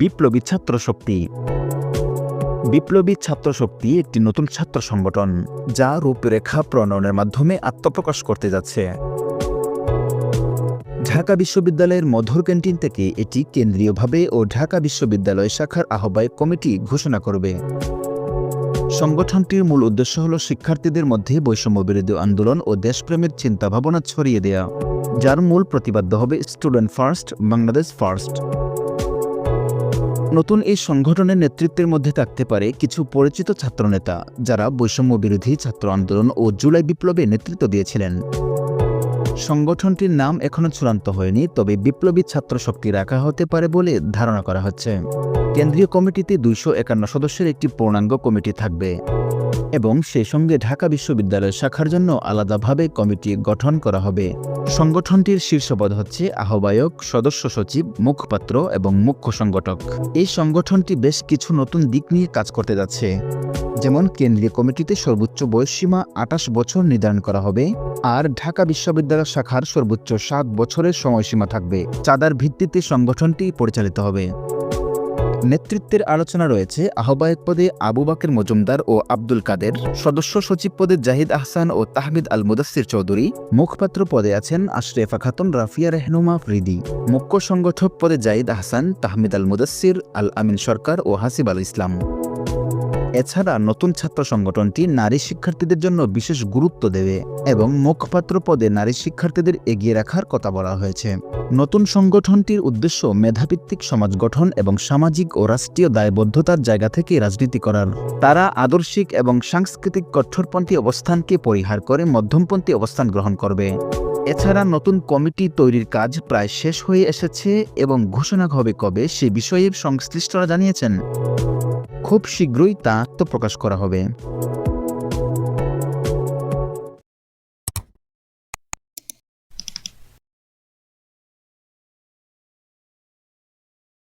বিপ্লবী ছাত্র শক্তি বিপ্লবী ছাত্র শক্তি একটি নতুন ছাত্র সংগঠন, যা রূপরেখা প্রণয়নের মাধ্যমে আত্মপ্রকাশ করতে যাচ্ছে। ঢাকা বিশ্ববিদ্যালয়ের মধুর ক্যান্টিন থেকে এটি কেন্দ্রীয়ভাবে ও ঢাকা বিশ্ববিদ্যালয় শাখার আহ্বায়ক কমিটি ঘোষণা করবে। সংগঠনটির মূল উদ্দেশ্য হল শিক্ষার্থীদের মধ্যে বৈষম্য বিরোধী আন্দোলন ও দেশপ্রেমের চিন্তাভাবনা ছড়িয়ে দেয়া, যার মূল প্রতিপাদ্য হবে স্টুডেন্ট ফার্স্ট, বাংলাদেশ ফার্স্ট। নতুন এই সংগঠনের নেতৃত্বের মধ্যে থাকতে পারে কিছু পরিচিত ছাত্রনেতা যারা বৈষম্য বিরোধী ছাত্র আন্দোলন ও জুলাই বিপ্লবে নেতৃত্ব দিয়েছিলেন। সংগঠনটির নাম এখনও চূড়ান্ত হয়নি, তবে বিপ্লবী ছাত্র শক্তি রাখা হতে পারে বলে ধারণা করা হচ্ছে। কেন্দ্রীয় কমিটিতে দুইশো একান্ন সদস্যের একটি পূর্ণাঙ্গ কমিটি থাকবে। এবং সেই সঙ্গে ঢাকা বিশ্ববিদ্যালয় শাখার জন্য আলাদাভাবে কমিটি গঠন করা হবে। সংগঠনটির শীর্ষপদ হচ্ছে আহ্বায়ক, সদস্য সচিব, মুখপাত্র এবং মুখ্য সংগঠক। এই সংগঠনটি বেশ কিছু নতুন দিক নিয়ে কাজ করতে যাচ্ছে। যেমন কেন্দ্রীয় কমিটিতে সর্বোচ্চ বয়সসীমা আটাশ বছর নির্ধারণ করা হবে আর ঢাকা বিশ্ববিদ্যালয় শাখার সর্বোচ্চ সাত বছরের সময়সীমা থাকবে। চাঁদার ভিত্তিতে সংগঠনটি পরিচালিত হবে। নেতৃত্বের আলোচনা রয়েছে আহ্বায়ক পদে আবু বাকের মজুমদার ও আব্দুল কাদের, সদস্য সচিব পদে জাহিদ আহসান ও তাহমিদ আল মুদাসির চৌধুরী। মুখপাত্র পদে আছেন আশরেফা খাতুন, রাফিয়া রেহনুমা, ফ্রিদি। মুখ্য সংগঠক পদে জাহিদ আহসান, তাহমিদ আল মুদাসির আল আমিন সরকার ও হাসিব আল ইসলাম এছাড়া নতুন ছাত্র সংগঠনটি নারী শিক্ষার্থীদের জন্য বিশেষ গুরুত্ব দেবে এবং মুখপাত্র পদে নারী শিক্ষার্থীদের এগিয়ে রাখার কথা বলা হয়েছে। নতুন সংগঠনটির উদ্দেশ্য মেধাভিত্তিক সমাজ গঠন এবং সামাজিক ও রাষ্ট্রীয় দায়বদ্ধতার জায়গা থেকে রাজনীতি করার। তারা আদর্শিক এবং সাংস্কৃতিক কঠোরপন্থী অবস্থানকে পরিহার করে মধ্যমপন্থী অবস্থান গ্রহণ করবে। এছাড়া নতুন কমিটি তৈরির কাজ প্রায় শেষ হয়ে এসেছে এবং ঘোষণা হবে কবে সে বিষয়ে সংশ্লিষ্টরা জানিয়েছেন। খুব শীঘ্রই তা আত্মপ্রকাশ করা হবে।